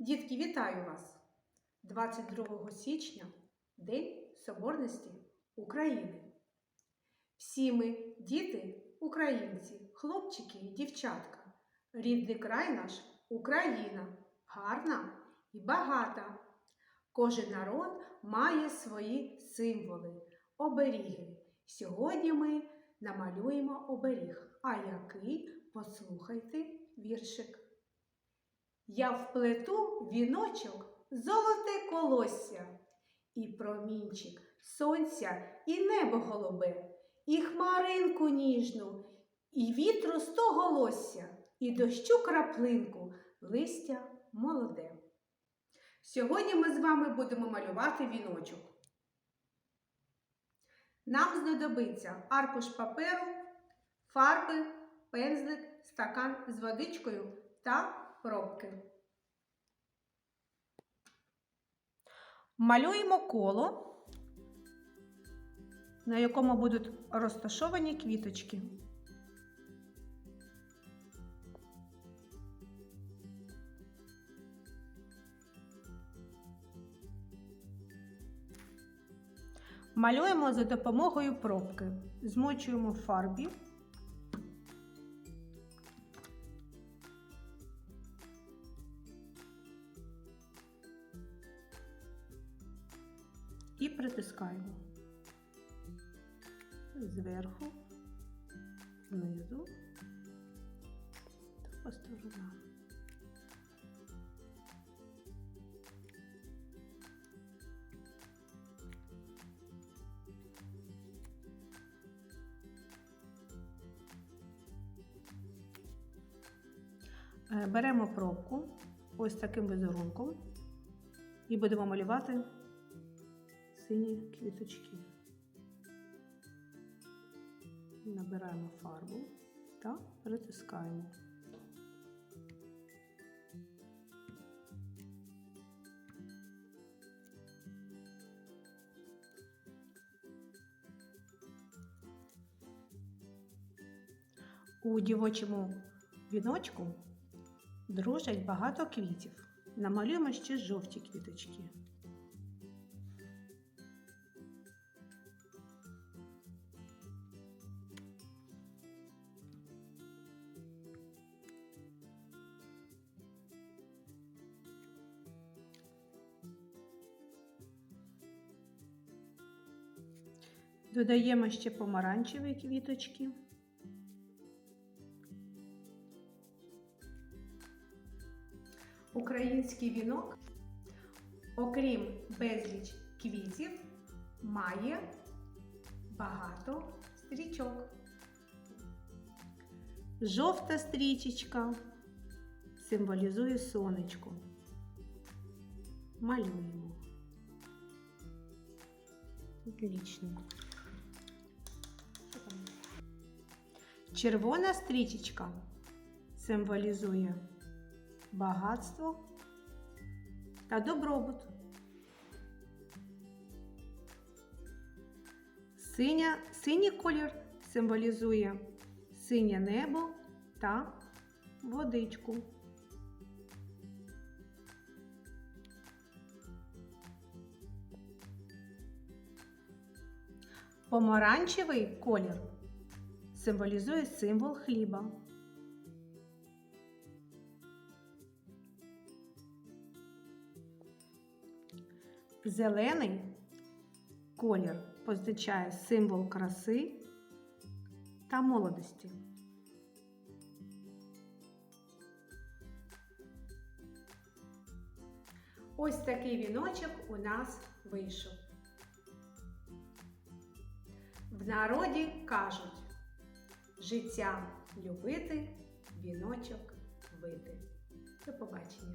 Дітки, вітаю вас! 22 січня День Соборності України. Всі ми діти українці, хлопчики і дівчатка. Рідний край наш Україна, гарна і багата. Кожен народ має свої символи, оберіги. Сьогодні ми намалюємо оберіг. А який? Послухайте віршик. Я вплету віночок, золоте колосся, і промінчик сонця, і небо голубе, і хмаринку ніжну, і вітру сто голосся, і дощу краплинку, листя молоде. Сьогодні ми з вами будемо малювати віночок. Нам знадобиться аркуш паперу, фарби, пензлик, стакан з водичкою та пробки. Малюємо коло, на якому будуть розташовані квіточки. Малюємо за допомогою пробки. Змочуємо фарбі. І притискаємо зверху, знизу та по сторонам. Е, Беремо пробку ось таким візерунком і будемо малювати сині квіточки. Набираємо фарбу та притискаємо. У дівочому віночку дружать багато квітів. Намалюємо ще жовті квіточки. Додаємо ще помаранчеві квіточки. Український вінок, окрім безліч квітів, має багато стрічок. Жовта стрічечка символізує сонечко. Малюємо. Отлично. Червона стрічечка символізує багатство та добробут. Синя, синій колір символізує синє небо та водичку. Помаранчевий колір символізує символ хліба. Зелений колір позначає символ краси та молодості. Ось такий віночок у нас вийшов. В народі кажуть життя любити, віночок вити. До побачення!